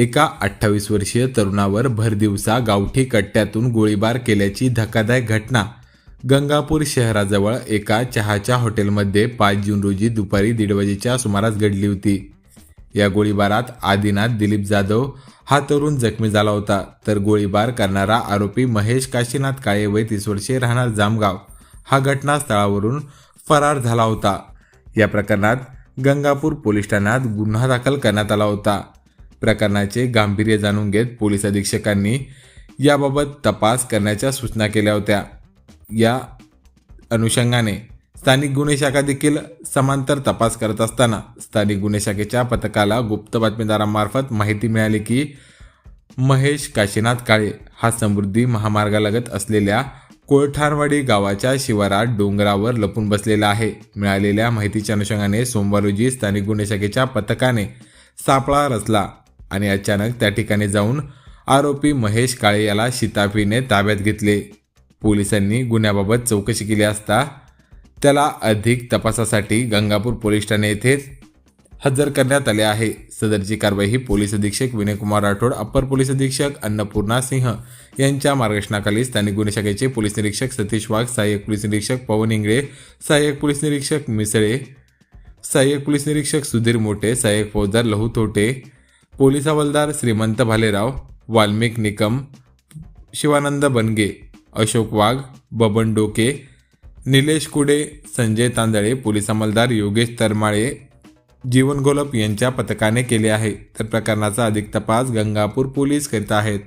एका अठ्ठावीस वर्षीय तरुणावर भरदिवसा गावठी कट्ट्यातून गोळीबार केल्याची धक्कादायक घटना. गंगापूर शहराजवळ एका चहाच्या हॉटेलमध्ये पाच जून रोजी दुपारी दीड वाजेच्या सुमारास घडली होती. या गोळीबारात आदिनाथ दिलीप जाधव हा तरुण जखमी झाला होता. तर गोळीबार करणारा आरोपी महेश काशीनाथ काळे वय तीस वर्षे राहणार जामगाव. हा घटनास्थळावरून फरार झाला होता. या प्रकरणात गंगापूर पोलीस ठाण्यात गुन्हा दाखल करण्यात आला होता. प्रकरणाचे गांभीर्य जाणून घेत पोलीस अधीक्षकांनी याबाबत तपास करण्याच्या सूचना केल्या होत्या. या अनुषंगाने स्थानिक गुन्हे शाखा देखील समांतर तपास करत असताना स्थानिक गुन्हे शाखेच्या पथकाला गुप्त बातमीदारांमार्फत माहिती मिळाली की महेश काशीनाथ काळे हा समृद्धी महामार्गालगत असलेल्या कोळठाणवाडी गावाच्या शिवारात डोंगरावर लपून बसलेला आहे. मिळालेल्या माहितीच्या अनुषंगाने सोमवार रोजी स्थानिक गुन्हे शाखेच्या पथकाने सापळा रचला. आणि अचानक त्या ठिकाणी जाऊन आरोपी महेश काळे याला शिताफीने ताब्यात घेतले. पोलिसांनी गुन्ह्याबाबत चौकशी केली असता त्याला अधिक तपासासाठी गंगापूर पोलीस ठाणे येथे हजर करण्यात आले आहे. सदरची कारवाई ही पोलीस अधीक्षक विनयकुमार राठोड अप्पर पोलीस अधीक्षक अन्नपूर्णा सिंह यांच्या मार्गदर्शनाखाली स्थानिक गुन्हे शाखेचे पोलीस निरीक्षक सतीश वाघ सहाय्यक पोलीस निरीक्षक पवन इंगळे सहाय्यक पोलीस निरीक्षक मिसळे सहाय्यक पोलीस निरीक्षक सुधीर मोठे सहाय्यक फौजदार लहू तोटे पोलीस हवालदार श्रीमंत भालेराव वाल्मिक निकम शिवानंद बनगे अशोक वाघ बबन डोके निलेश कुडे संजय तांदळे पोलीस अंमलदार योगेश तरमाळे जीवन गोलप यांच्या पथकाने केले आहे. तर प्रकरणाचा अधिक तपास गंगापूर पोलीस करीत आहेत.